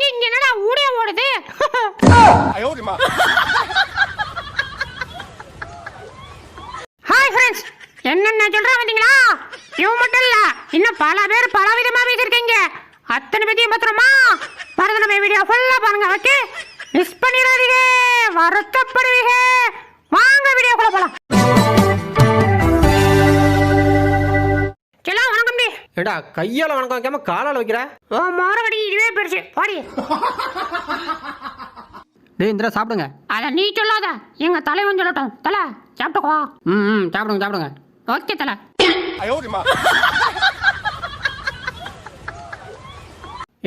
அடிக்கு இங்க என்னடா ஊடே ஓடுது? ஹாய் ஃப்ரெண்ட்ஸ் என்னென்ன சொல்றேன் வந்தீங்களா? இவ மட்டும் இல்ல இன்னும் பல பேர் பல விதமா பேசிருக்கீங்க அத்தனை பத்தியும் பத்திரமா? மறந்து வீடியோ ஃபுல்லா பாருங்க ஓகே மிஸ் பண்ணிடாதீங்க வருத்தப்படுவீங்க. வாங்க வீடியோக்குள்ள போலாம். வணக்கம் டி. கையால வணக்கம் வைக்காம காலால வைக்கிற? ஓ மாறவடி முடிச்சு போடி. டேய் இந்திரா சாப்பிடுங்க. அதை நீ சொல்லாத. எங்க தலைவன் சொல்லட்டும். தல சாப்பிட்டுக்கோ. ம் ம் சாப்பிடுங்க சாப்பிடுங்க. ஓகே தல.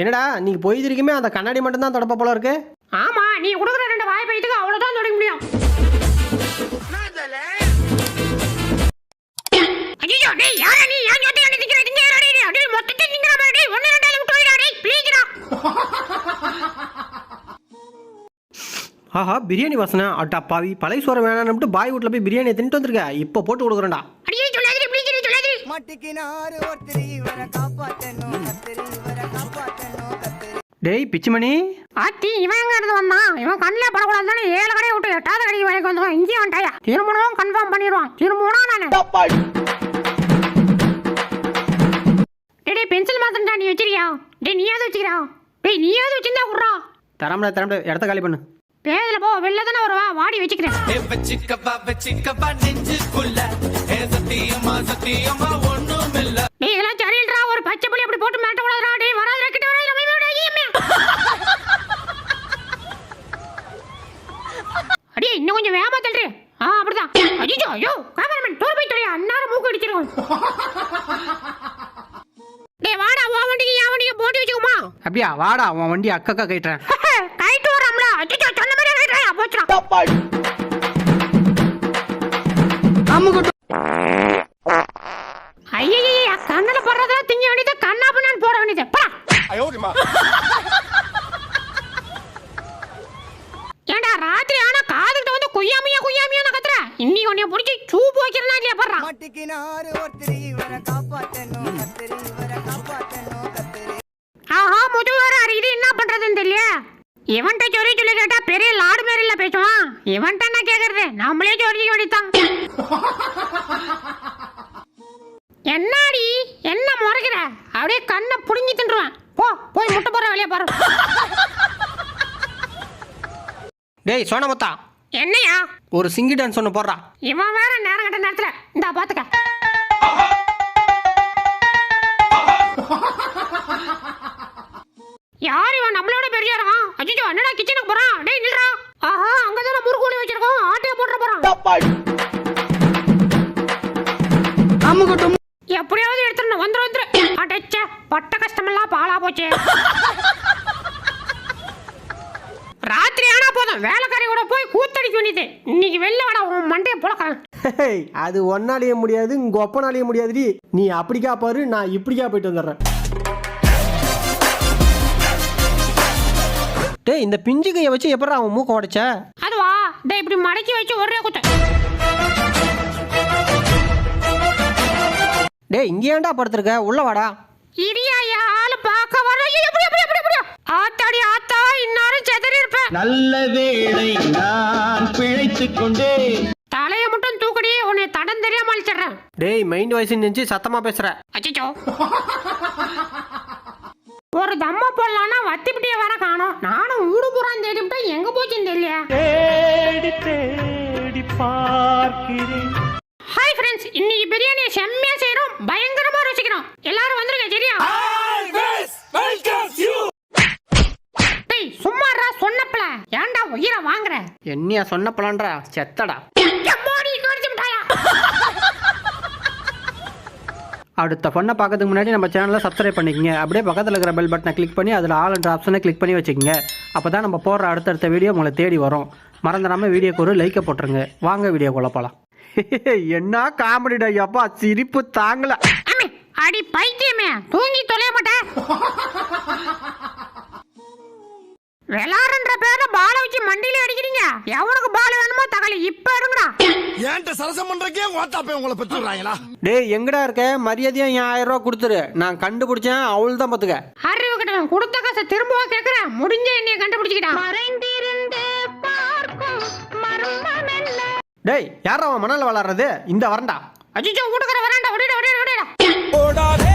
என்னடா நீங்க போயிருக்குமே அந்த கண்ணாடி மட்டும் தான் தொடப்ப போல இருக்கு? ஆமா நீ கொடுக்குற ரெண்டு வாய் போயிட்டு அவ்வளவுதான் தொடங்க முடியும். ஐயோ டேய் யாரா நீ? ஏன் ஜோதி வந்து நிக்கிறீங்க அப்படியே மொத்தத்தை நிக்கிற மாதிரி ஒன்னு ரெண்டா ப்ளீஸ்டா ஆஹா பிரியாணி வாசனை. அட்டா பாவி. பழைய சோறு வேணாம்னு பாய் வீட்டில் போய் பிரியாணி தின்ட்டு வந்திருக்க இப்போ போட்டு கொடுக்குறேன்டா. அடியே சொல்லாதே ப்ளீஸ் சொல்லாதே மட்டிக்கினாரு ஒருத்தர் இவரை காப்பாத்தணும். கத்திரி இவரை காப்பாத்தணும். கத்திரி. டேய் பிச்சுமணி. ஆத்தி இவன் எங்க இருந்து வந்தான்? இவன் கண்ணில் படக்கூடாதுன்னு ஏழு கடையை விட்டு எட்டாவது கடைக்கு வரைக்கும் வந்துவான் இங்கேயும் வந்துட்டாயா? திருமணமும் கன்ஃபார்ம் பண்ணிடுவான். திருமணம் நானு. டேய் பென்சில் மாத்திரா நீ வச்சிருக்கியா? டேய் நீயாவது வச்சுக்கிறா? டேய் நீயாவது வச்சிருந்தா குடுறா தரமுட தரமுட இடத்த காலி பண்ணு. பேதுல போ வெளில தானே வருவா? வாடி வச்சுக்கிறேன். ஏ வச்சிக்கப்பா வச்சிக்கப்பா நெஞ்சுக்குள்ள. ஏ சத்தியமா சத்தியமா ஒண்ணும் இல்ல டேய் இதெல்லாம் சரியில்றா. ஒரு பச்சை புள்ளி அப்படி போட்டு மிரட்ட கூடாதுடா டேய் வராதுடா கிட்ட வராதுடா மை மேடா ஐயமே அடியே இன்னும் கொஞ்சம் வேகமா தள்ளுறே. ஆ அப்படிதான். ஐயோ ஐயோ கேமராமேன் டோர் போய் தொலையா? அன்னார மூக்கு அடிச்சிரும் டேய் வாடா உன் வண்டிக்கு என் வண்டிக்கு போட்டு வச்சுக்குமா அப்படியா வாடா உன் வண்டி அக்கக்கா கைட்டுறேன் கைட்டு வராம்ல. அடிச்சா சொன்ன மாதிரி கைட்டுறேன் திங்க வேண்டியது கண்ணா பின்னான்னு போட வேண்டியது. பா. ராத்திரி ஆனா காதுகிட்ட வந்து குய்யாமியா குய்யாமியா கத்துற? இன்னி உன்னைய புடிச்சு சூப்பு வைக்கிறனா இல்லையா பாடுறான் மாட்டுக்கு நாறு ஒருத்தர் இவரை இவன்கிட்ட சொல்லி சொல்லி கேட்டா பெரிய லாடு மேரில பேசுவான். இவன்கிட்ட என்ன கேக்குறது? நம்மளே சொல்லி வேண்டித்தான் என்னாடி? என்ன முறைக்கிற? அப்படியே கண்ணை புடுங்கி தின்றுவான். போ போய் முட்டை போற வேலையை பாரு. டேய் சோனமுத்தா. என்னையா? ஒரு சிங்கி டான்ஸ் ஒன்று போடுறா. இவன் வேற நேரம் கட்ட நேரத்துல இந்தா பாத்துக்க. யார் இவன்? நம்மளோட பெரிய இருக்கான் அஜிஜோ என்னடா கிச்சனுக்கு போறான்? டேய் நில்றா. ஆஹா அங்கதானே முறுக்கு வச்சிருக்கோம் ஆட்டைய போட்டுற போறான். எப்படியாவது எடுத்துடணும். வந்துரு வந்துரு. அடைச்ச பட்ட கஷ்டமெல்லாம் பாலா போச்சு. ராத்திரி ஆனா போதும். வேலைக்காரி கூட போய் கூத்தடிக்க வேண்டியது. இன்னைக்கு வெளில வாடா உன் மண்டையை புழக்கலாம் ஹேய், அது ஒன்னாலேயே முடியாது உங்க ஒப்பனாலேயே முடியாதுடி. நீ அப்படிக்கா பாரு நான் இப்படிக்கா போயிட்டு வந்துடுறேன். டேய் இந்த பிஞ்சு கையை வச்சு எப்படா அவன் மூக்க உடைச்ச? அதுவா டேய் இப்படி மடக்கி வச்சு ஒரே குத்து. டேய் இங்கே ஏன்டா படுத்திருக்க? உள்ள வாடா. இரியா ஆளு பார்க்க வர ஐயோ, எப்படி எப்படி எப்படி எப்படி ஆத்தாடி ஆத்தா இன்னாரும் செதறி இருப்பேன் நல்ல வேளை நான் பிழைத்துக் கொண்டே தலையை மட்டும் தூக்கடி உன்னை தடம் தெரியாம அழிச்சிடுறேன். டேய் மைண்ட் வாய்ஸ் நினைச்சு சத்தமா பேசுற. அச்சோ ஒரு தம்ம போடலான்னா வத்திப்பிட்டிய வர காணோம். நானும் ஊடு புறான் தேடிவிட்டா எங்க போச்சுன்னு தெரியல. தேடி தேடி பார்க்கிறேன். ஹாய் ஃப்ரெண்ட்ஸ் இன்னைக்கு பிரியாணியை செம்மையா செய்றோம். பயங்கரமா ருசிக்கிறோம். எல்லாரும் வந்துருங்க சரியா? டேய் சும்மாடா சொன்னப்பல. ஏன்டா உயிரை வாங்குற? என்னையா சொன்ன பலான்றா செத்தடா. அடுத்த பொண்ணை பார்க்கறதுக்கு முன்னாடி நம்ம சேனலை சப்ஸ்கிரைப் பண்ணிக்கங்க. அப்படியே பக்கத்தில் இருக்கிற பெல் பட்டனை கிளிக் பண்ணி அதில் ஆல் என்ற ஆப்ஷனை கிளிக் பண்ணி வச்சுக்கோங்க. அப்போ தான் நம்ம போடுற அடுத்தடுத்த வீடியோ உங்களை தேடி வரும். மறந்துடாம வீடியோக்கு ஒரு லைக்கை போட்டுருங்க. வாங்க வீடியோக்குள்ள போகலாம் என்ன காமெடிடா அப்பா சிரிப்பு தாங்கல. அடி பைத்தியமே. தூங்கி தொலைய மாட்டேன் விளாடுன்ற பேர்ல பால வச்சு வச்சு மண்டியில அடிக்கிறீங்க. எவனுக்கு பால் வேணுமோ தகவல் இப்ப எடுங்கடா ஏன்ட்ட சரசம் பண்றக்கே ஓட்டாப்பே உங்களை பெற்றுறாங்களா டேய் எங்கடா இருக்க? மரியாதையா என் ஆயிரம் ரூபா கொடுத்துரு. நான் கண்டுபிடிச்சேன் அவள் தான் பார்த்துக்க. அறிவு கிட்டவன் கொடுத்த காசை திரும்பவா கேக்குறேன். முடிஞ்ச என்னைய கண்டுபிடிச்சிக்கிட்டான். டேய் யாரா அவன் மணல் வளர்றது? இந்த வரண்டா அஜிச்சோ வீட்டுக்கார வராண்டா ஓடிடா ஓடிடா ஓடிடா ஓடாதே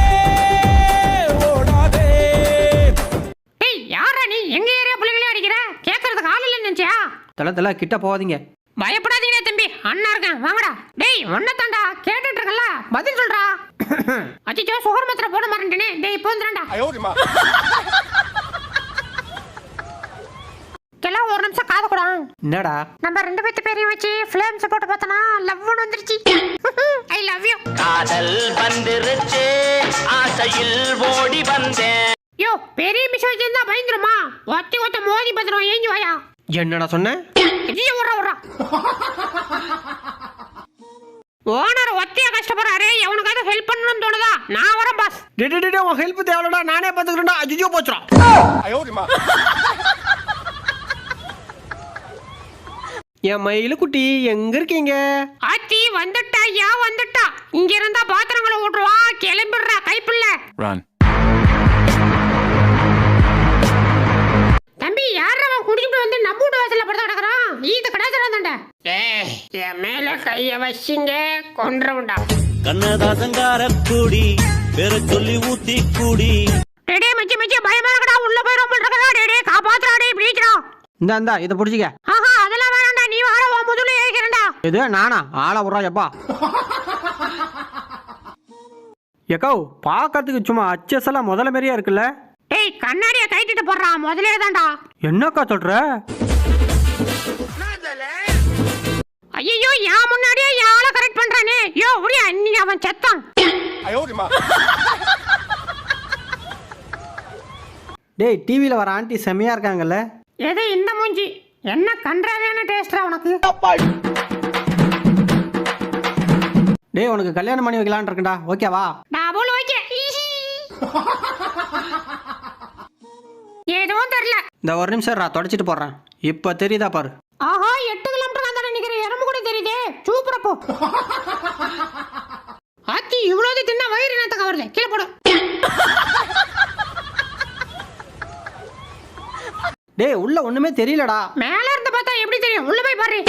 ஓடாதே. ஏய் யாரா நீ? எங்க ஏரியா பிள்ளைங்களே அடிக்கிற? கேக்குறதுக்கு ஆள் இல்லைன்னு நினைச்சியா? தல தல கிட்ட போகாதீங்க. பயப்படாதீங்க அண்ணா இருக்கேன் வாங்கடா. டேய் ஒன்ன தாண்டா கேட்டுட்டு இருக்கல பதில் சொல்றா. அச்சோ சுகர் மாத்திரை போட மாட்டேனே டேய் இப்போ வந்துடா எல்லாம் ஒரு நிமிஷம் காது கூட. என்னடா? நம்ம ரெண்டு பேத்து பேரையும் வச்சு ஃபிலிம்ஸ் போட்டு பார்த்தனா லவ்னு வந்துருச்சு. ஐ லவ் யூ காதல் வந்துருச்சு. ஆசையில் ஓடி வந்தேன். யோ பெரிய மிஷ் வச்சிருந்தா பயந்துருமா? ஒத்தி ஒத்த மோதி பத்திரம் ஏஞ்சி வாயா. என்னடா சொன்ன? ஓனர் ஒத்தையா கஷ்டப்படுறாரு எவனுக்காவது ஹெல்ப் பண்ணணும்னு தோணுதா? நான் வரேன் பாஸ் டிடிடி உன் ஹெல்ப் தேவைடா நானே பார்த்துக்கிறேன்டா அஜிஜோ போச்சுடா. என் மயிலு குட்டி எங்க இருக்கீங்க? ஆச்சி வந்துட்டா யா வந்துட்டா. இங்க இருந்தா பாத்திரங்களை ஓட்டுவா கிளம்பிடுறா கைப்பிள்ள. தம்பி யாரு குடிச்சிட்டு வந்து நம்ம வீட்டு வாசல்ல படுத்து கிடக்குறான். ஈத்த கடாச்சரா ஏய். என் மேல கைய வச்சிங்க கொன்றவுண்டா கண்ணதாசங்கார கூடி பேர சொல்லி ஊத்தி கூடி. டேடே மச்சி மச்சி பயமா இருக்கடா. உள்ள போய் ரொம்ப இருக்கடா டேடே. காப்பாத்துறா டேய் ப்ளீச்டா இந்தா இந்தா இதை பிடிச்சிக்க. ஆஹா அதெல்லாம் வேணாம்டா. நீ வாட உன் முதல்ல ஏறிக்கிறேன்டா. எது நானா? ஆளை விட்றா எப்பா. எக்கோ பார்க்கறதுக்கு சும்மா அச்சஸெல்லாம் முதல்ல மாதிரியா இருக்குல்ல? டேய் கண்ணாடிய கைட்டிட்டு போடுறான் முதலே தான்டா. என்னக்கா சொல்ற? ஐயோ ஏன் முன்னாடியே யாரை கரெக்ட் பண்றானே. யோ ஒரே அண்ணி அவன் செத்தான். டேய் டிவியில் வர ஆண்டி செமையா இருக்காங்கல்ல? எது இந்த மூஞ்சி? என்ன கன்றாவியான டேஸ்டா உனக்கு? டேய் உனக்கு கல்யாணம் பண்ணி வைக்கலான் இருக்கேன்டா ஓகேவா டபுள் ஓகே இந்த ஒரு நிமிஷம் நான் தொடச்சிட்டு போடுறேன். இப்போ தெரியுதா பாரு. ஆஹா எட்டு கிலோமீட்டர் அந்த நிக்கிற எறும்பு கூட தெரியுதே. சூப்பரா போ. ஆத்தி இவ்வளவு தின்னா வயிறு என்னத்துக்கு வருது கீழே போடு. டேய் உள்ள ஒண்ணுமே தெரியலடா. மேல இருந்து பார்த்தா எப்படி தெரியும்? உள்ள போய் பாரு.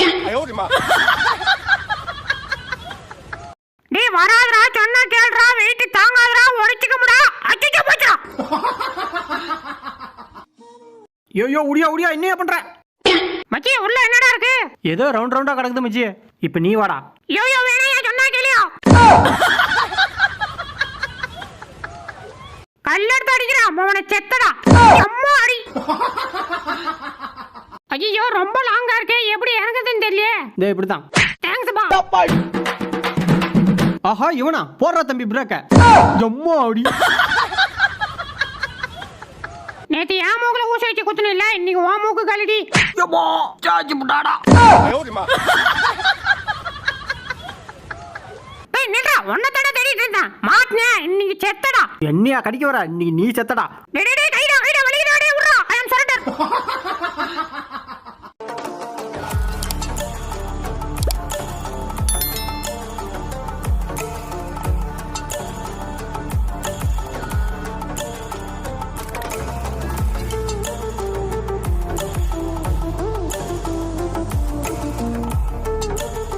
ஐயோ உடியா உடியா என்னையா பண்ற? மச்சி உள்ள என்னடா இருக்கு? ஏதோ ரவுண்ட் ரவுண்டா கிடக்குது மச்சி. இப்போ நீ வாடா. யோ யோ வேணாயா சொன்னா கேளியா கல்லெடுத்து அடிக்கிறான் அவனை செத்தடா. அம்மா அடி. ஐயோ ரொம்ப லாங்கா இருக்கே. எப்படி இறங்குதுன்னு தெரியலையே. டேய் இப்படிதான் தேங்க்ஸ் பா ஆஹா இவனா? போடுறா தம்பி பிரேக்க எம்மா அடி. நேத்து என் மூக்குல ஊசி வச்சு குத்துன இல்ல இன்னைக்கு உன் மூக்கு கழுடி சாச்சி புட்டாடா. என்னடா உன்ன தடை தேடிட்டு இருந்தான். மாட்டினே இன்னைக்கு செத்தடா. என்னையா கடிக்க வர? இன்னைக்கு நீ செத்தடா. டேய் டேய் கைடா கைடா வலிக்குதாடே விடுறா.